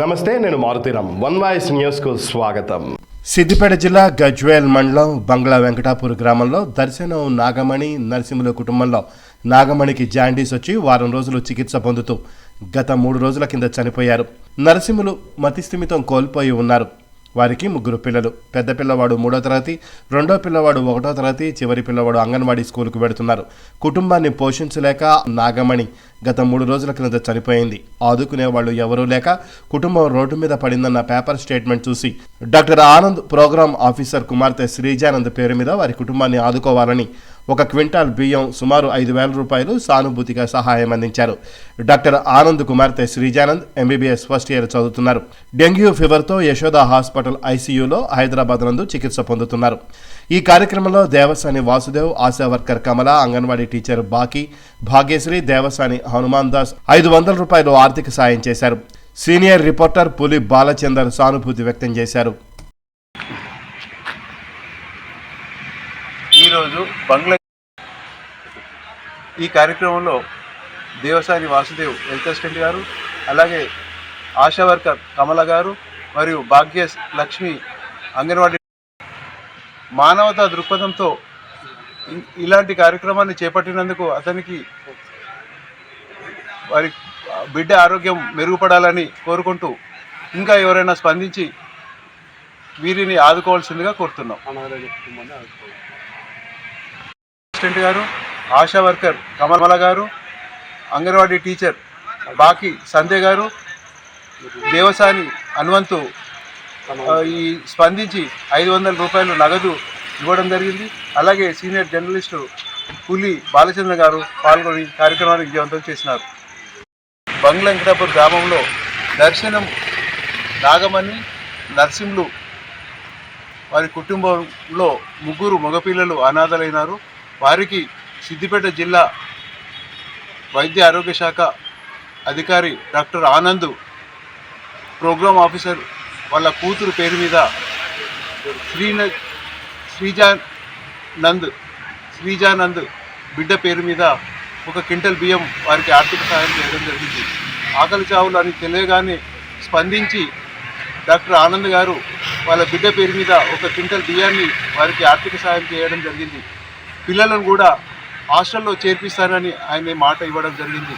నమస్తే నేను Maruthi Ram one voice న్యూస్కు స్వాగతం. సిద్దిపేట జిల్లా గజ్వేల్ మండలం బంగ్లా వెంకటాపూర్ గ్రామంలో దర్శనం నాగమణి నరసింహుల కుటుంబంలో నాగమణికి జాండీస్ వచ్చి వారం రోజులు చికిత్స పొందుతూ గత మూడు రోజుల కింద చనిపోయారు. నరసింహులు మతిస్థిమితం కోల్పోయి ఉన్నారు. వారికి ముగ్గురు పిల్లలు. పెద్ద పిల్లవాడు మూడో తరగతి రెండో పిల్లవాడు ఒకటో తరగతి చివరి పిల్లవాడు అంగన్వాడీ స్కూల్కు వెడుతున్నారు. కుటుంబాన్ని పోషించలేక నాగమణి గత మూడు రోజుల క్రింద చనిపోయింది. ఆదుకునే వాళ్ళు ఎవరూ లేక కుటుంబం రోడ్డు మీద పడిందన్న పేపర్ స్టేట్మెంట్ చూసి డాక్టర్ ఆనంద్ ప్రోగ్రామ్ ఆఫీసర్ కుమార్తె శ్రీజానంద్ పేరు మీద వారి కుటుంబాన్ని ఆదుకోవాలని ఒక క్వింటాల్ బియ్యం సుమారు ఐదు వేల రూపాయలు సానుభూతిగా సహాయం అందించారు. డాక్టర్ ఆనంద్ కుమార్తె శ్రీజానంద్ ఎంబీబీఎస్ ఫస్ట్ ఇయర్ చదువుతున్నారు. డెంగ్యూ ఫీవర్తో యశోద హాస్పిటల్ ఐసీయూలో హైదరాబాద్ నందు చికిత్స పొందుతున్నారు. ఈ కార్యక్రమంలో దేవసాని వాసుదేవ్ ఆశా వర్కర్ కమల అంగన్వాడీ టీచర్ బాకీ భాగ్యశ్రీ దేవసాని హనుమాన్ దాస్ ఐదు వందల రూపాయలు ఆర్థిక సాయం చేశారు. సీనియర్ రిపోర్టర్ పులి బాలచందర్ సానుభూతి వ్యక్తం చేశారు. ఈరోజు బంగ్లా ఈ కార్యక్రమంలో దేవసాని వాసుదేవ్ హెల్త్ అసిస్టెంట్ గారు అలాగే ఆశా వర్కర్ కమల గారు మరియు భాగ్య లక్ష్మి అంగన్వాడీ మానవతా దృక్పథంతో ఇలాంటి కార్యక్రమాన్ని చేపట్టినందుకు అతనికి వారి బిడ్డ ఆరోగ్యం మెరుగుపడాలని కోరుకుంటూ ఇంకా ఎవరైనా స్పందించి వీరిని ఆదుకోవాల్సిందిగా కోరుతున్నాం. అసిస్టెంట్ గారు ఆశా వర్కర్ కమల గారు అంగన్వాడీ టీచర్ బాకి సంధ్య గారు దేవసాని హనుమంతు ఈ స్పందించి ఐదు వందల రూపాయలు నగదు ఇవ్వడం జరిగింది. అలాగే సీనియర్ జర్నలిస్టు పులి బాలచంద్ర గారు పాల్గొని కార్యక్రమాన్ని విజయవంతం చేసినారు. బంగ్లా గ్రామంలో దర్శనం నాగమణి నర్సింహులు వారి కుటుంబంలో ముగ్గురు మగపిల్లలు అనాథలైనారు. వారికి సిద్దిపేట జిల్లా వైద్య ఆరోగ్య శాఖ అధికారి డాక్టర్ ఆనంద్ ప్రోగ్రామ్ ఆఫీసర్ వాళ్ళ కూతురు పేరు మీద శ్రీన శ్రీజానంద్ శ్రీజానంద్ బిడ్డ పేరు మీద ఒక క్వింటల్ బియ్యం వారికి ఆర్థిక సహాయం చేయడం జరిగింది. ఆకలి చావులు అని తెలియగానే స్పందించి డాక్టర్ ఆనంద్ గారు వాళ్ళ బిడ్డ పేరు మీద ఒక క్వింటల్ బియ్యాన్ని వారికి ఆర్థిక సహాయం చేయడం జరిగింది. పిల్లలను కూడా హాస్టల్లో చేర్పిస్తానని ఆయన మాట ఇవ్వడం జరిగింది.